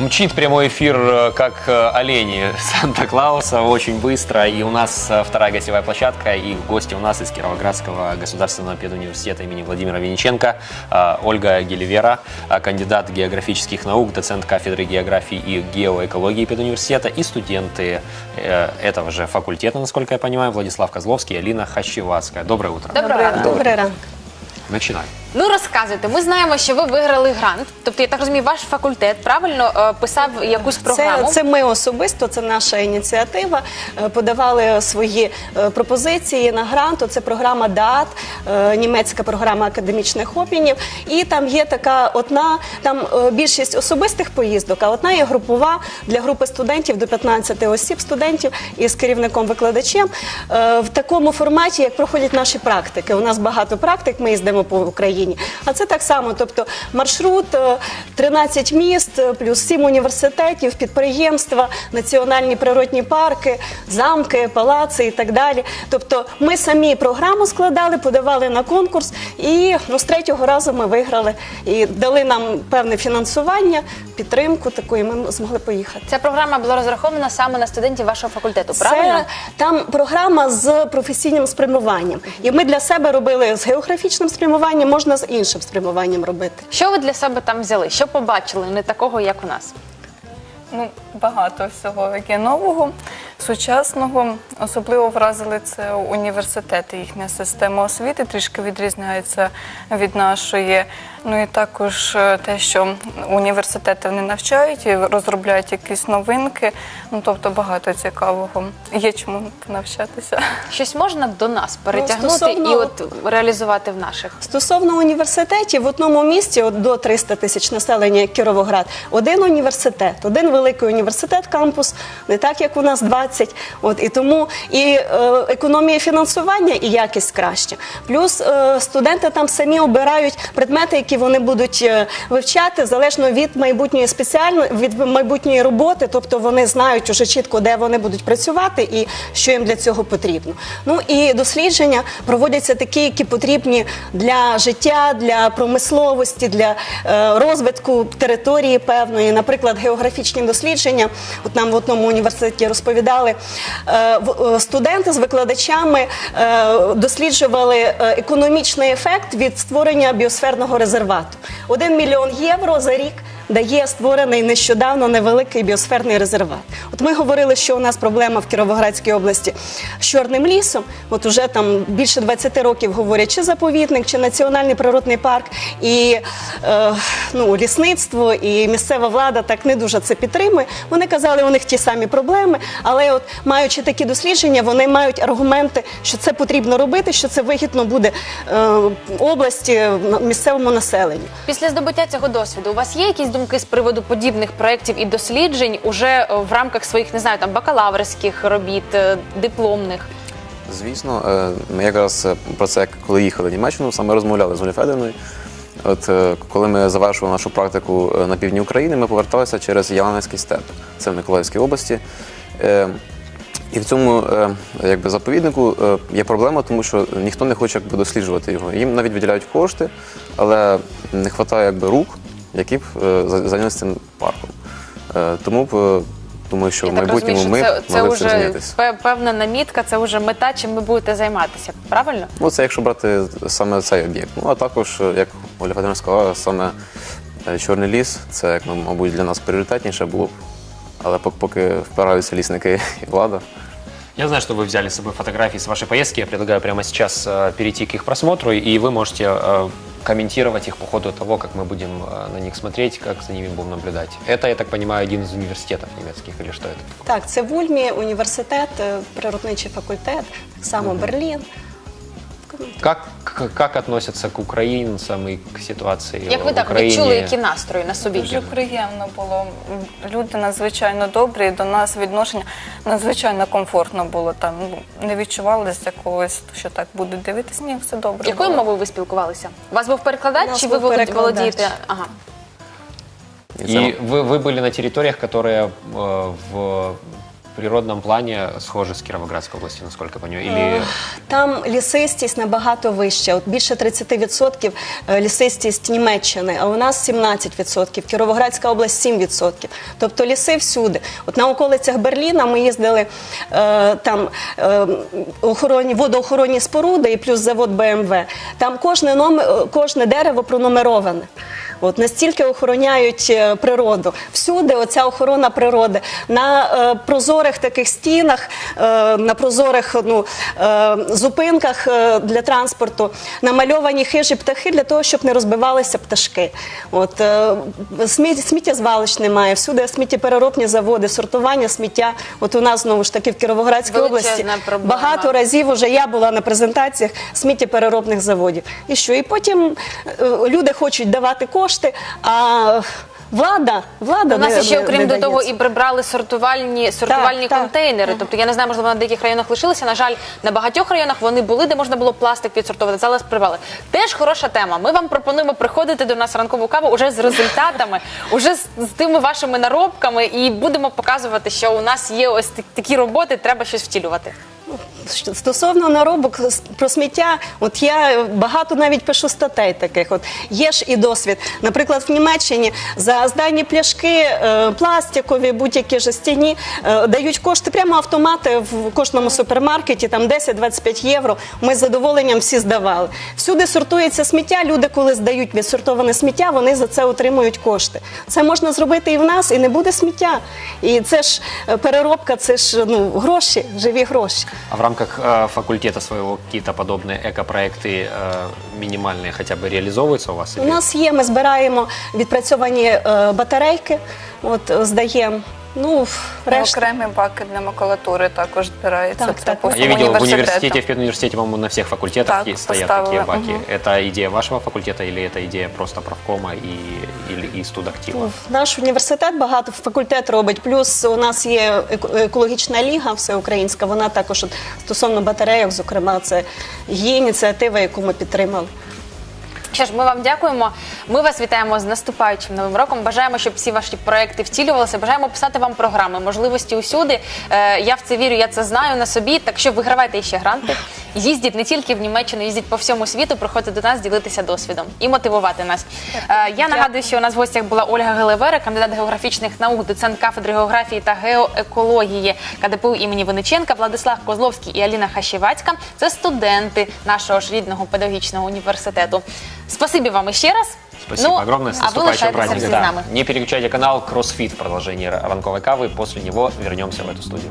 Мчит прямой эфир, э, как э, олени Санта-Клауса, очень быстро. И у нас э, вторая гостевая площадка. И гости у нас из Кировоградского государственного педуниверситета имени Владимира Винниченко. э, Ольга Гелевера, кандидат географических наук, доцент кафедры географии и геоэкологии педуниверситета. И студенты этого же факультета, насколько я понимаю, Владислав Козловский и Алина Хащевацкая. Доброе утро. Доброго ранку. Добрий ранок. Начинаем. Ну розказуйте. Ми знаємо, що ви виграли грант. Тобто, я так розумію, ваш факультет правильно е, писав якусь програму. Це, це ми особисто, це наша ініціатива. Е, Подавали свої е, пропозиції на грант. Це програма ДАТ, е, німецька програма академічних обмінів. І там є така одна, там е, більшість особистих поїздок, а одна є групова для групи студентів до 15 осіб студентів із керівником-викладачем е, в такому форматі, як проходять наші практики. У нас багато практик, ми їздимо по Україні. А це так само, тобто маршрут, е, 13 міст, е, плюс 7 університетів, підприємства, національні природні парки, замки, палаци і так далі. Тобто ми самі програму складали, подавали на конкурс, і ну, з третього разу ми виграли і дали нам певне фінансування, підтримку таку, і ми змогли поїхати. Ця програма була розрахована саме на студентів вашого факультету. Правильно? Це там програма з професійним спрямуванням. І ми для себе робили з географічним спрямуванням, можна з іншим спрямуванням робити. Що ви для себе там взяли? Що побачили не такого, як у нас? Ну, багато всього яке нового, сучасного. Особливо вразили це університети. Їхня система освіти трішки відрізняється від нашої. Ну і також е, те, що університети вони навчають і розробляють якісь новинки. Ну тобто багато цікавого. Є чому навчатися. Щось можна до нас перетягнути стосовно- і от реалізувати в наших. Стосовно університетів, в одному місті от до 300 тисяч населення, як Кіровоград, один університет, один великий університет, кампус, не так як у нас 20. От і тому і е, економія фінансування, і якість краще. Плюс е, студенти там самі обирають предмети, які вони будуть е, вивчати залежно від майбутньої спеціально від майбутньої роботи, тобто вони знають уже чітко, де вони будуть працювати і що їм для цього потрібно. Ну і дослідження проводяться такі, які потрібні для життя, для промисловості, для е, розвитку території певної. Наприклад, географічні дослідження. От нам в одному університеті розповідали е, в- е, студенти з викладачами е, досліджували е, економічний ефект від створення біосферного резервату. Один мільйон євро за рік дає створений нещодавно невеликий біосферний резерват. От ми говорили, що у нас проблема в Кіровоградській області з чорним лісом. От уже там більше 20 років говорять, чи заповідник, чи національний природний парк, і е, ну, лісництво, і місцева влада так не дуже це підтримує. Вони казали, у них ті самі проблеми, але от маючи такі дослідження, вони мають аргументи, що це потрібно робити, що це вигідно буде е, області, місцевому населенню. Після здобуття цього досвіду у вас є якісь думки з приводу подібних проєктів і досліджень уже е, в рамках своїх, не знаю, там бакалаврських робіт, е, дипломних? Звісно, е, ми якраз про це, коли їхали в Німеччину, саме розмовляли з Олі Федорівною. От коли ми завершували нашу практику на півдні України, ми поверталися через Яланецький степ, це в Миколаївській області. І в цьому якби, заповіднику є проблема, тому що ніхто не хоче якби, досліджувати його. Їм навіть виділяють кошти, але не вистачає рук, які б е, за- зайнялися цим парком. Е, Тому б, е, думаю, що в Я так майбутньому розумію, ми що це, це могли б цим вже зайнятися. пе- певна намітка, це вже мета, чим ви будете займатися. Правильно? Ну, це якщо брати саме цей об'єкт. Ну, а також, е, як Оля Федорівна сказала, саме е, Чорний ліс, це, як, ну, мабуть, для нас пріоритетніше було б. Але пок- поки впираються лісники і влада. Я знаю, что вы взяли с собой фотографии с вашей поездки. Я предлагаю прямо сейчас э, перейти к их просмотру, и вы можете э, комментировать их по ходу того, как мы будем э, на них смотреть, как за ними будем наблюдать. Это, я так понимаю, один из университетов немецких, или что это? Так, це в Ульмі університет, е, природничий факультет, так само Берлін. Как, к- как относятся к украинцам и к ситуации Як ви в так Украине? відчули, які настрої на собі? Дуже приємно було. Люди надзвичайно добрі, і до нас відношення надзвичайно комфортно було. Там ну, не відчували з якогось, що так будуть дивитися. Ні, все добре. Якою було. мовою ви спілкувалися? У вас був У перекладач, нас чи ви був волод- перекладач. володієте? Ага. І це И вы, вы были на территориях, которые э, в природном плане схожи с Кировоградской областью, насколько я понимаю? Или Там лісистість набагато вища. От більше 30% лісистість Німеччини, а у нас 17%. Кіровоградська область 7%. Тобто ліси всюди. От на околицях Берліна ми їздили е, там е, охоронні, водоохоронні споруди і плюс завод БМВ. Там кожне, номер, кожне дерево пронумероване. От настільки охороняють е, природу. Всюди оця охорона природи. На е, прозорих таких стінах, е, на прозорих ну, е, зупинках е, для транспорту намальовані хижі птахи для того, щоб не розбивалися пташки. От, е, сміттєзвалищ немає, всюди сміттєпереробні заводи, сортування сміття. От у нас знову ж таки в Кіровоградській Величезна області проблема. багато разів уже я була на презентаціях сміттєпереробних заводів. І що? І потім е, люди хочуть давати кошти, а влада, влада У нас не- ще, не- окрім не до того, і прибрали сортувальні, сортувальні так. контейнери. Тобто я не знаю, можливо, на деяких районах лишилися. На жаль, на багатьох районах вони були, де можна було пластик відсортувати. Зараз прибрали. Теж хороша тема. Ми вам пропонуємо приходити до нас ранкову каву уже з результатами, уже з, з тими вашими наробками, і будемо показувати, що у нас є ось такі роботи, треба щось втілювати. Стосовно наробок про сміття, от я багато навіть пишу статей таких. От є ж і досвід. Наприклад, в Німеччині за здані пляшки е, пластикові, будь-які жестяні, е, дають кошти прямо автомати в кожному супермаркеті, там 10-25 євро. Ми з задоволенням всі здавали. Всюди сортується сміття. Люди, коли здають відсортоване сміття, вони за це отримують кошти. Це можна зробити і в нас, і не буде сміття. І це ж е, переробка, це ж ну гроші, живі гроші. а в рамках э, факультета своего какие-то подобные экопроекты э, минимальные хотя бы реализовываются у вас? У или- нас є, ми збираємо відпрацьовані е, батарейки, от е, здаємо. Ну, решта. Окремі баки для макулатури також збираються. Так, Це так. по Я всьому видел в університету. университете, в педуниверситете, по-моему, на всех факультетах Так, есть, стоят поставили, такие баки. Это идея вашего факультета или это идея просто правкома и, и студактива? Наш університет багато факультет робить. Плюс у нас є екологічна ліга всеукраїнська. Вона також от, стосовно батарейок, зокрема, це є ініціатива, яку ми підтримали. Що ж, ми вам дякуємо. Ми вас вітаємо з наступаючим новим роком. Бажаємо, щоб всі ваші проекти втілювалися. Бажаємо писати вам програми, можливості усюди. Е, я в це вірю, я це знаю на собі. Так що вигравайте ще гранти. Їздіть не тільки в Німеччину, їздіть по всьому світу, приходьте до нас, ділитися досвідом і мотивувати нас. Е, я нагадую, що у нас в гостях була Ольга Гелевера, кандидат географічних наук, доцент кафедри географії та геоекології КДПУ імені Винниченка, Владислав Козловський і Аліна Хащевацька. Це студенти нашого ж рідного педагогічного університету. Спасибі вам іще раз. Спасибо огромное. С а лишайтеся праздником. Да. нами. Не переключайте канал Кроссфит в продолжении ранковой кавы. После него вернемся в эту студию.